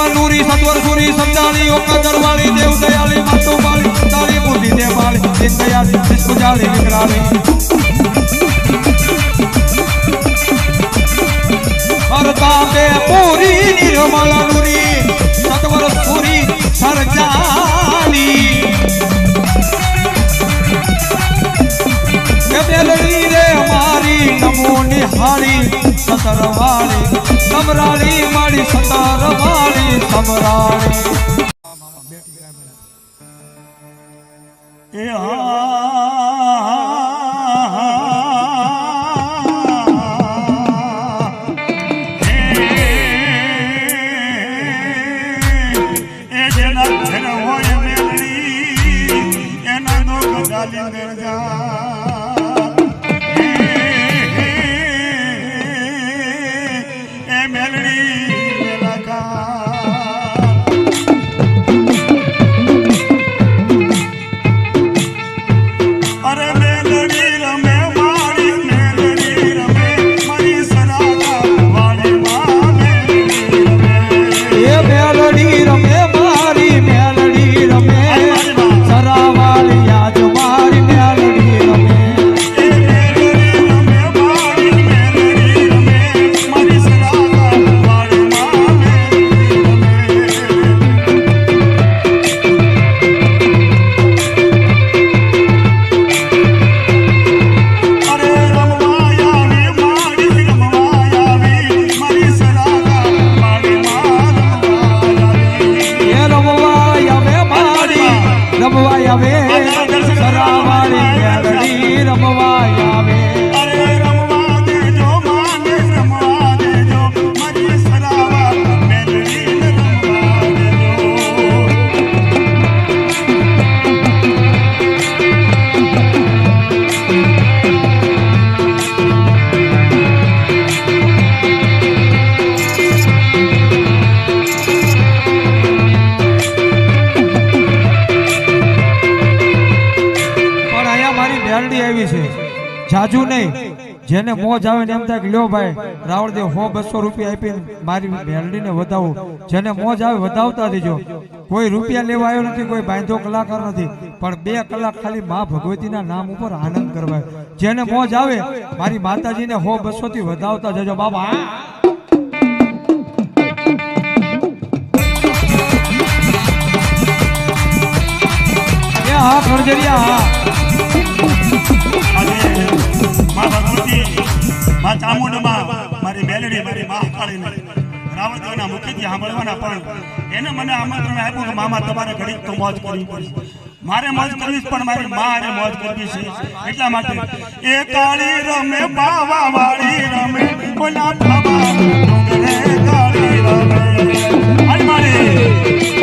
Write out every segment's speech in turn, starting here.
ईश्वर सतवर सत्वर सूरी ओ ओका दरवाली देव दयाली मातो वाली ताली बुद्धि दे बाली दिन दयाली जिसको जाली निकलाली हरता दे पूरी निर्मल नूरी सत्वर सूरी सरजाली रे हमारी, नमो निहारी सतरवाली સમરાળી એ એ આવી છે. જાજુ નહીં. જેને મોજ આવે ને એમ થાય કે લ્યો ભાઈ, રાવળદેવ હો બસો રૂપિયા આપીને મારી મેલડીને વધાવો. જેને મોજ આવે વધાવતા દેજો કોઈ રૂપિયા લેવા આવ્યો નથી, કોઈ બાંધો કલાકાર નથી. પણ બે કલાક ખાલી મા ભગવતીના નામ ઉપર આનંદ કરવા જેને મોજ આવે, મારી માતાજીને હો બસો થી વધાવતા જજો. બાબા, હા? ખરજરિયા હા. મા ચામુંડમાં મારી મેલડી, મારી મા કાળીને રાવણદેવના મુખેથી સાંભળવાના પણ એને મને આમંત્રણ આપ્યું કે મામા, તમારે ઘડીક તો મોજ કરવી પડશે. મારે મોજ કરવી પણ મારી મારે મોજ કરવી છે. એટલા માટે એ કાળી રમે બાવા વાળી રમે બોલા બાવા કાળી રમે. મારી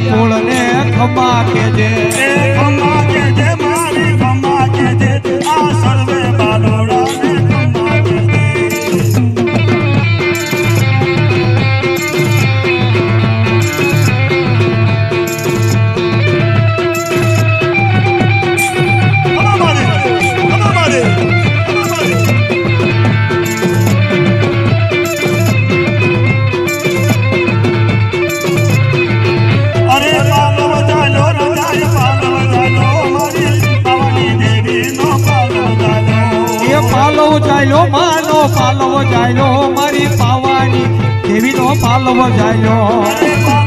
કળજરિયા કુળને ખબા કે જે પાલવ ચાલ્યો મારી પાવાની દેવીનો પાલવો ચાલ્યો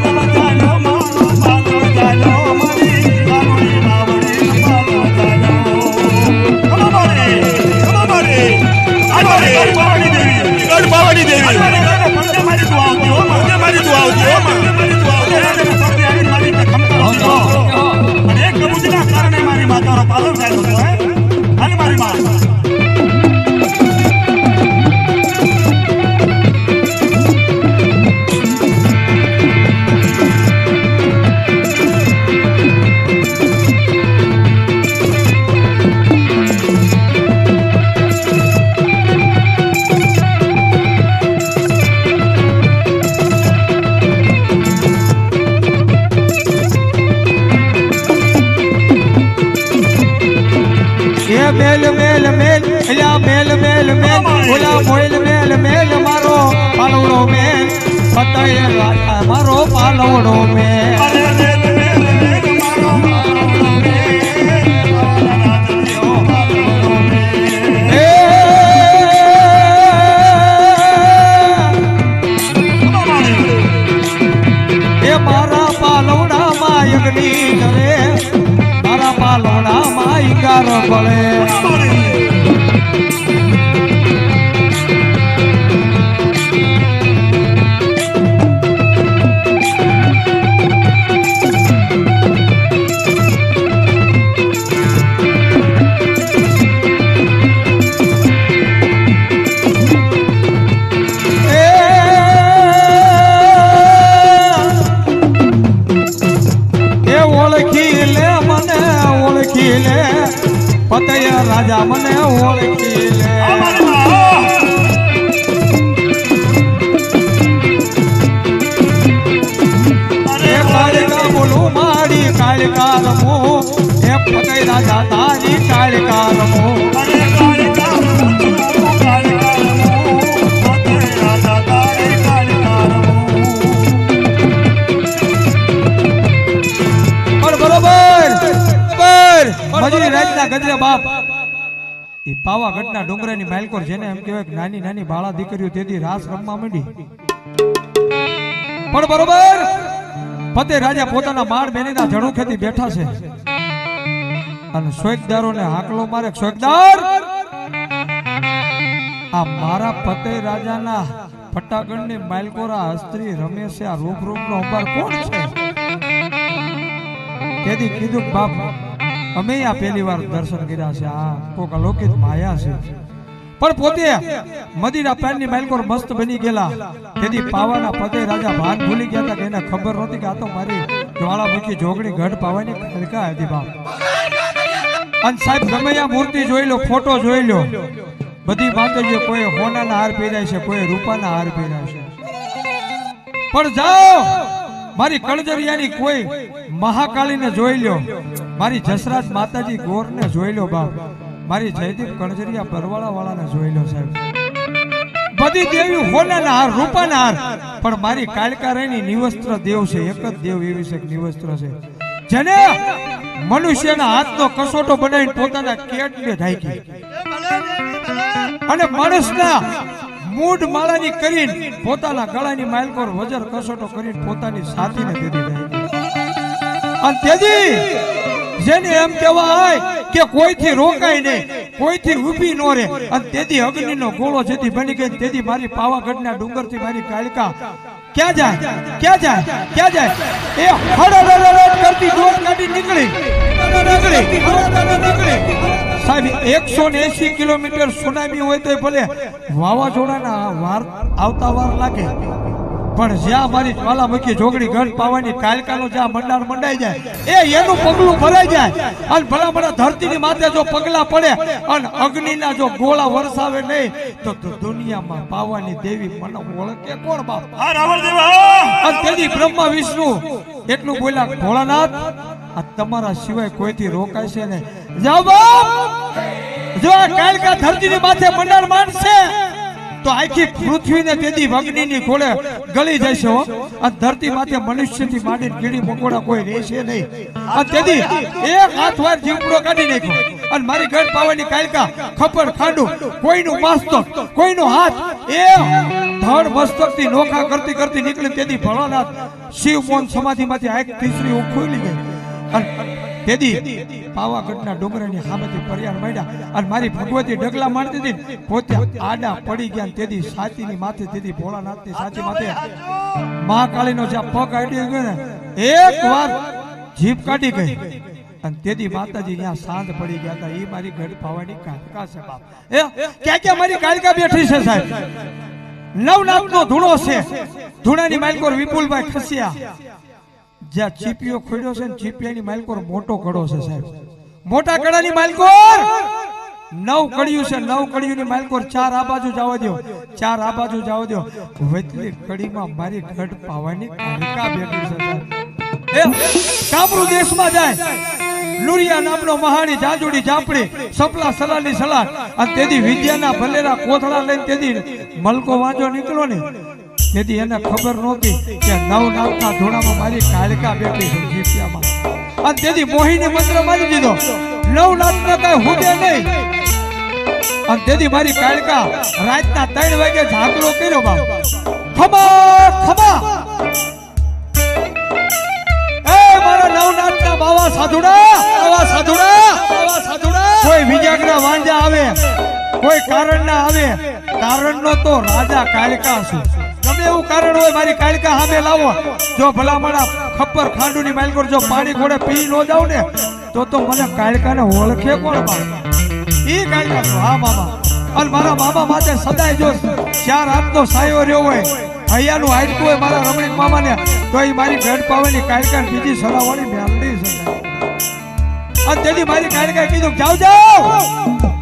રાતના ગજરે બાપ. એ પાવાગઢના ડુંગરાની માલકોર જેને એમ કહેવાય કે નાની નાની બાળા દીકરીઓ તેથી રાસ રમવા માંડી. પણ બરોબર ફતે રાજા પોતાના માળ બેનીના ઝડુખેથી બેઠા છે. અને સોયકદારોને હાકલો મારે સોયકદાર આ મારા ફતેહ રાજાના ફટાકડની માલકોરા હસ્ત્રી રમેશ આ રૂપ રૂપનો અંબાર કોણ છે? તેથી કીધું બાપ અમે આ પહેલી વાર દર્શન કર્યા છે. આ કોક અલૌકિક માયા છે. પણ પોતે મદીના પેનની માલકોર મસ્ત બની ગયેલા. તેથી પાવાના પદે રાજા ભાન ભૂલી ગયા હતા કે એને ખબર નહોતી કે આ તો મારી જ્વાળામુખી જોગણી ગઢ પાવાની ખડકા હતી બાપ. અને સાહેબ આ મૂર્તિ જોઈ લો ફોટો જોઈ લો. બધી માતાજીઓ કોઈ હોનાના હાર પહેર્યા છે કોઈ રૂપાના હાર પહેર્યા છે. પણ જાઓ મારી કળજરિયાની કોઈ મહાકાળીને જોઈ લ્યો મારી જસરાજ માતાજી ગોરને જોઈ લો બાપ મારી જયદીપ કણજરિયા બરવાળા વાળાને જોઈ લો સાહેબ. બધી દેવી હોનાના હાર, રૂપાના હાર. પણ મારી કાલકારાયની નિવસ્ત્ર દેવ છે, એક જ દેવ એવી છે નિવસ્ત્ર છે. જેને મનુષ્યના હાથનો કસોટો બનાવીને પોતાના કેટને ઢાંકી. અને માણસના મૂઢ માળાની કરીને પોતાના ગળાની માલકોર વજર કસોટો કરીને પોતાની સાથીને દીધી અને તેથી જેને એમ કહેવાય કે કોઈથી રોકાય નહીં, કોઈથી ઊભી નો રહે. અને તેથી અગ્નિનો ગોળો જેથી બની ગઈ તેથી મારી પાવાગઢના ડુંગરથી મારી કાળકા. ક્યાં જાય? ક્યાં જાય? ક્યાં જાય? એ હડડડડ કરતી દોટ કાઢી નીકળી. નીકળી નીકળી સાહેબ, એકસો ને એસી કિલોમીટર સુનામી હોય તો ભલે વાવાઝોડાના વાર આવતા વાર લાગે. પણ જ્યાં મારી જ્વાલામુખી જોગડી ઘર પાવાની કાલકાનો જ્યાં મંડાણ મંડાઈ જાય એ એનું પગલું ભરાઈ જાય. અને ભલા ભલા ધરતીની માથે જો પગલા પડે અને અગ્નિના જો ગોળા વરસાવે નહીં તો દુનિયામાં પાવાની દેવી મને ઓળખે કોણ બાપ? આ રાવણ દેવા અને તેથી બ્રહ્મા વિષ્ણુ એટલું બોલ્યા ભોળાનાથ આ તમારા સિવાય કોઈથી રોકાય છે ને જાઓ બાપ જો કાલકા ધરતીની માથે મંડાણ માનશે તો આખી પૃથ્વીને તેથી અગ્નિની ખોળે ગળી જશે હો. અને ધરતી માથે મનુષ્યથી માંડીને કીડી મકોડા કોઈ રહેશે નહીં. અને તેથી એક હાથવાર જીવડો કાઢી નાખ્યો. અને મારી ગઢ પાવાની કાલકા ખપર, ખાંડું, કોઈનું માસ્તક કોઈનો હાથ એ ધડ મસ્તકથી નોખા કરતી કરતી નીકળી. તેથી ભોળાનાથ શિવ મોહન સમાધિમાંથી આંખ તીસરી ઉખોલી ગઈ. અને તેથી પાવાગઢના ડુંગરની હામેથી ફરિયાદ માંડ્યા અને મારી ભગવતી ડગલા મારતી હતી. પોતે આડા પડી ગયા તેદી સાચીની માથે તેથી ભોળાનાથની સાચી માથે. મહાકાળીનો જ્યાં પગ આડી ગયો ને, એક વાર જીભ કાઢી ગઈ. અને તેથી માતાજી ત્યાં સાંજ પડી ગયા હતા. એ મારી ઘર પાવાની કાલિકા છે બાપ? એ, ક્યાં ક્યાં મારી કાલિકા બેઠી છે સાહેબ? નવનાથનો ધૂણો છે. ધૂણાની માલકોર વિપુલભાઈ ખસિયા. જ્યાં ચીપીઓ ખોડ્યો છે ને ચીપિયાની માલકોર મોટો કડો છે સાહેબ. મોટા કડાની માલકોર! નવ કડિયું છે નવ કડિયુંની માલકોર. ચાર આ બાજુ જવા દો. ચાર આ બાજુ જવા દો. વચલી કડીમાં મારી ઘટ પાવાની કાલિકા બેઠી છે સાહેબ. દેશમાં જાય. લુરિયા નામનો મહાણી જાજુડી જાપડી સપલા સલાની સલાહ અને તેથી વિદ્યાના ભલેરા કોથળા લઈને તેથી મલકો વાંચો નીકળ્યો ને. તેથી એને ખબર નહોતી કે નવ નામના ધોળામાં મારી કાલિકા બેઠી છે જીપિયામાં. અને તેથી મોહિની મંત્ર મારી દીધો નવ નાથના કઈ હુકે નહીં. અને તેથી મારી કાલિકા રાતના ત્રણ વાગે જાગરો કર્યો બાપ. ખમા ખમા. એ મારા નવનાથના બાવા સાધુડા બાવા સાધુડા બાવા સાધુડા. કોઈ વિજાગના વાંજા આવે, કોઈ કારણ ના આવે. કારણનો તો રાજા કાલિકા છું ગમે એવું કારણ હોય, મારી કાળકા સામે લાવો. જો ભલામણા ખપ્પર ખાંડુની માલકોર જો પાણી ઘોડે પી ન જાવ ને, તો તો મને કાલિકાને ઓળખે કોણ ઈ કાલિકા છું હા મામા. અને મારા મામા માટે સદાય જો ચાર હાથનો સાયો રહ્યો હોય હૈયાનું હાડકું હોય મારા રમણીક મામાને, તો એ મારી ગઢ પાવાની કાળકા બીજી સલાવાળી મેળવી છે. અને તેથી મારી કાળકા કીધું જાવ જાવ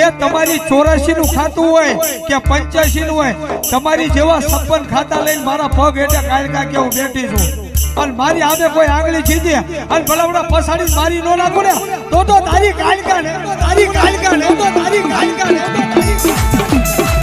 એ તમારી ચોરાશી નું ખાતું હોય કે પંચ્યાસી નું હોય, તમારી જેવા સપન ખાતા લઈને મારા પગ એટલે કાયકા કે હું બેઠી છું. અને મારી આમે કોઈ આંગળી છીંચે અને ભલાવડા પસાડી મારી નો નાખું ને, તો તો તારી કાયકા ને તો તારી કાયકા ને તો તારી કાયકા ને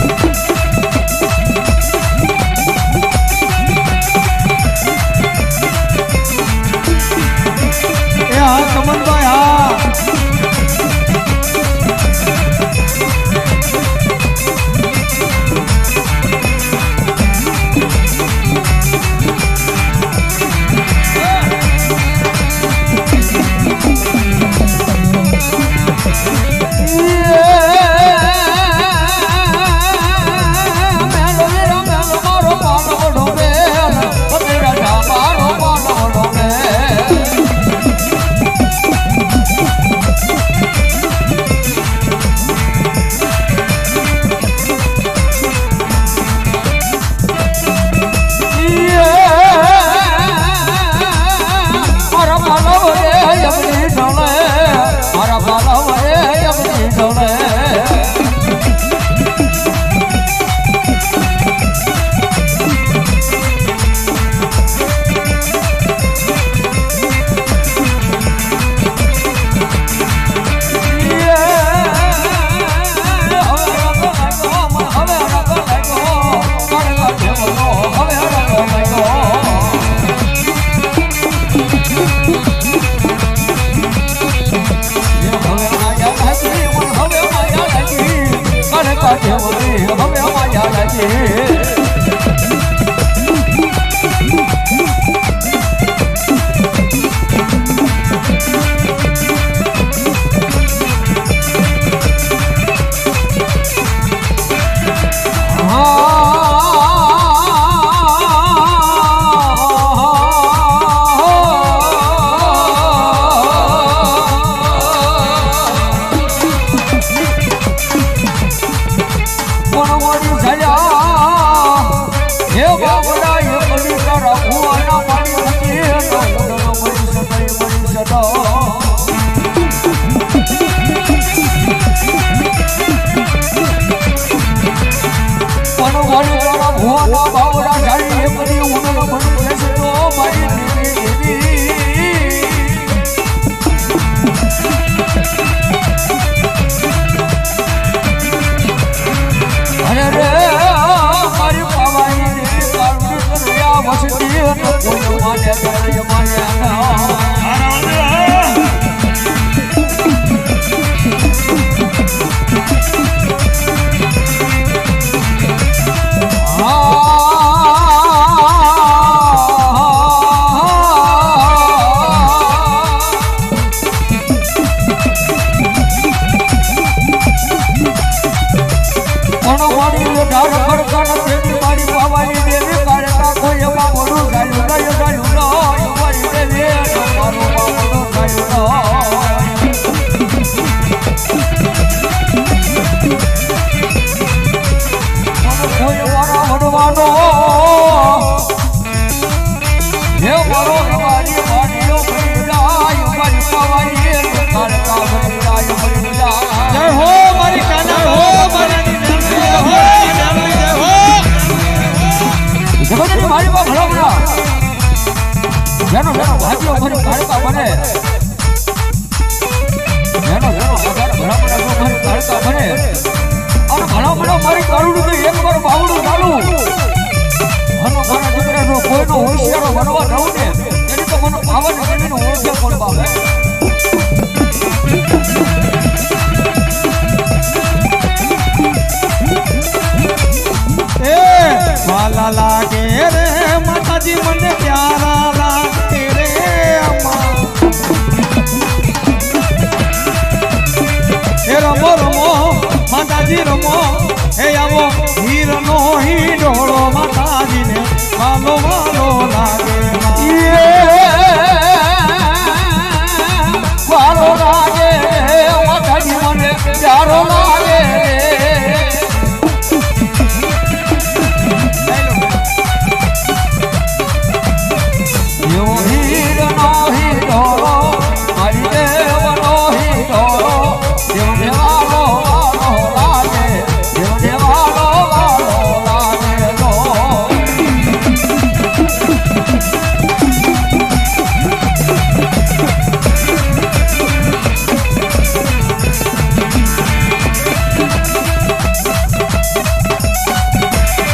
છે Yeah.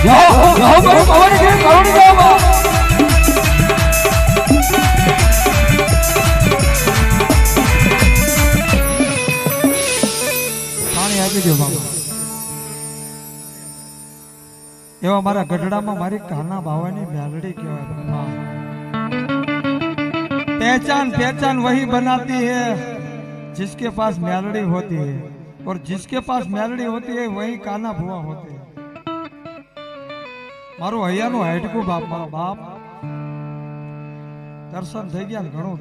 यहाँ पर पवन के करुण जिसके पास मैलड़ी होती है और जिसके पास मैलड़ी होती है वही काना भुआ होते है મારું અહીંયાનું હાઈટકું બાપ મારો બાપ. દર્શન થઈ ગયા ઘણું